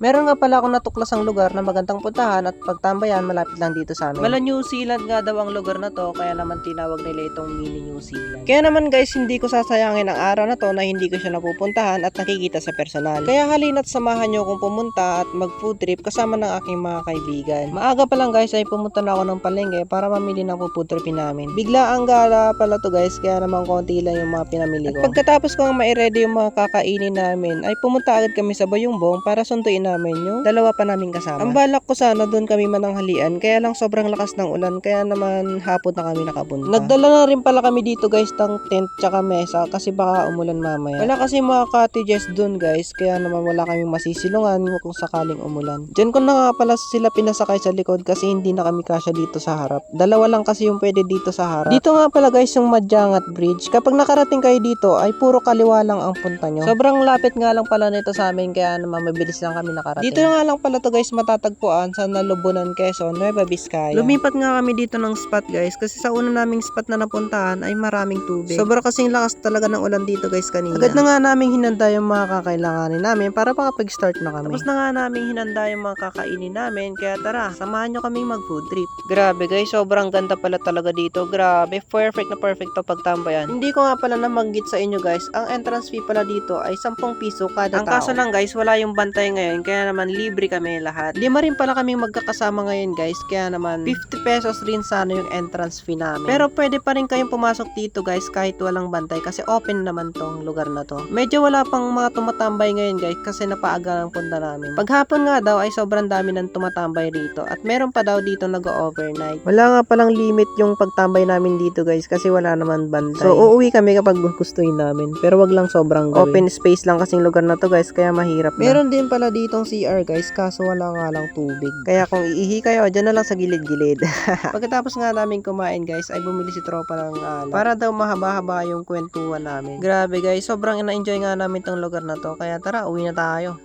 Meron nga pala akong natuklasang lugar na magandang puntahan at pagtambayan malapit lang dito sa amin. Mala New Zealand nga daw ang lugar na to kaya naman tinawag nila itong mini New Zealand. Kaya naman guys, hindi ko sasayangin ang araw na to na hindi ko siya napupuntahan at nakikita sa personal. Kaya halina't samahan nyo akong pumunta at mag food trip kasama ng aking mga kaibigan. Maaga pa lang guys ay pumunta na ako ng palengke para mamili ng food trip namin. Bigla ang gala pala to guys kaya naman konti lang yung mga pinamili ko. At pagkatapos ko nga ma-ready yung mga kakainin namin ay pumunta agad kami sa Bayungbong para sunduin namin yung dalawa pa namin kasama. Ang balak ko sana doon kami mananghalian kaya lang sobrang lakas ng ulan kaya naman hapon na kami nakapunta. Nagdala na rin pala kami dito guys ng tent tsaka mesa kasi baka umulan mamaya. Wala kasi mga cottages doon guys kaya naman wala kaming masisilungan kung sakaling umulan. Diyan ko na nga pala sila pinasakay sa likod kasi hindi na kami kasya dito sa harap. Dalawa lang kasi yung pwede dito sa harap. Dito nga pala guys yung Madyangat Bridge. Kapag nakarating kayo dito ay puro kaliwa lang ang punta nyo. Sobrang lapit nga lang pala nito sa amin kaya naman mabilis lang kami nakarating. Dito nga lang pala to guys matatagpuan sa Nalubunan, Quezon, Nueva Vizcaya. Lumipat nga kami dito ng spot guys kasi sa una naming spot na napuntahan ay maraming tubig. Sobra kasing lakas talaga ng ulan dito guys kanina. Agad na nga naming hinanda yung mga kakailanganin namin para makapag-start na kami. Tapos na nga naming hinanda yung mga kakainin namin kaya tara, samahan nyo kaming mag food trip. Grabe guys, sobrang ganda pala talaga dito. Grabe, perfect na perfect to pagtambayan. Hindi ko nga pala namanggit sa inyo guys, ang entrance fee pala dito ay 10 piso kada Ang tao. kaso lang guys, wala yung bantay ngayon kaya naman libre kami lahat. Lima rin pala kaming magkakasama ngayon guys, kaya naman 50 pesos rin sana yung entrance fee namin. Pero pwede pa rin kayong pumasok dito guys kahit walang bantay kasi open naman tong lugar na to. Medyo wala pang mga tumatambay ngayon guys kasi napaaga ang punta namin. Paghapon nga daw ay sobrang dami ng tumatambay rito at meron pa daw dito nag-overnight. Wala nga palang limit yung pagtambay namin dito guys kasi wala naman bantay. So uuwi kami kapag gustuin namin pero wag lang sobrang gawin. Open space lang kasing lugar na to guys kaya mahirap na. Meron din pala ditong CR guys kaso wala nga lang tubig. Kaya kung iihi kayo dyan na lang sa gilid-gilid. Pagkatapos nga namin kumain guys ay bumili si tropa ng alak para daw mahaba-haba yung kwentuhan namin. Grabe guys sobrang na-enjoy nga namin tong lugar na to kaya tara uwi na tayo.